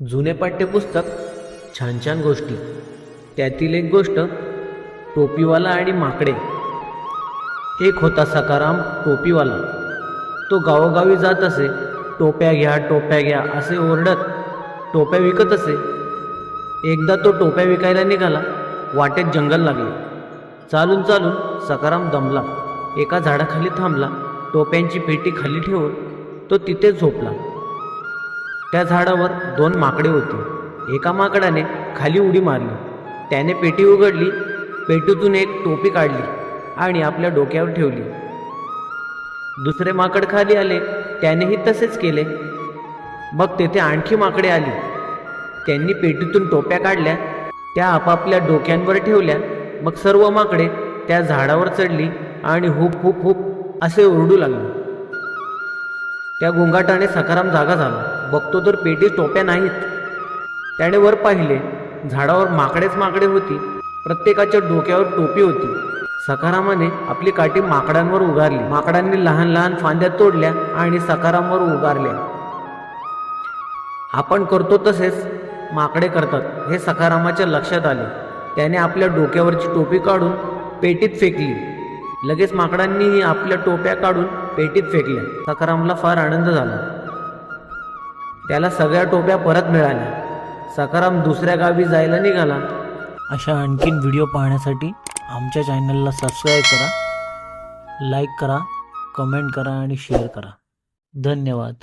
जुने पाठ्यपुस्तक छान छान गोष्टी. त्यातील एक गोष्ट टोपीवाला आणि माकडे. एक होता सकाराम टोपीवाला. तो गावोगावी जात असे टोप्या घ्या टोप्या घ्या असे ओरडत टोप्या विकत असे. एकदा तो टोप्या विकायला निघाला वाटेत जंगल लागले. चालून चालून सकाराम दमला. एका झाडाखाली थांबला टोप्यांची पेटी खाली ठेवून तो तिथे झोपला. त्या झाडावर दोन माकडे होते. एका माकडाने खाली उडी मारली. त्याने पेटी उघडली पेटीतून एक टोपी काढली आणि आपल्या डोक्यावर ठेवली. दुसरे माकड खाली आले त्यानेही तसेच केले. मग तेथे आणखी माकडे आली. त्यांनी पेटीतून टोप्या काढल्या त्या आपापल्या डोक्यांवर ठेवल्या. मग सर्व माकडे त्या झाडावर चढली आणि हुप हुप हुप असे ओरडू लागले. त्या गोंगाटाने सकाराम जागा झाला. बघतो तर पेटीत टोप्या नाहीत. त्याने वर पाहिले झाडावर माकडेच माकडे होती. प्रत्येकाच्या डोक्यावर टोपी होती. सकारामाने आपली काठी माकडांवर उगारली. माकडांनी लहान लहान फांद्या तोडल्या आणि सकारामवर उगारल्या. आपण करतो तसेच माकडे करतात हे सकारामाच्या लक्षात आले. त्याने आपल्या डोक्यावरची टोपी काढून पेटीत फेकली. लगेच माकडांनीही आपल्या टोप्या काढून पेटीत फेकल्या. सकारामला फार आनंद झाला. त्याला सगळ्या टोप्या परत मिळाल्या. सकाराम दुसऱ्या गावी जायला निघाला. अशा आणखीन व्हिडिओ पाहण्यासाठी आमच्या चॅनलला सबस्क्राईब करा लाईक करा कमेंट करा आणि शेअर करा. धन्यवाद.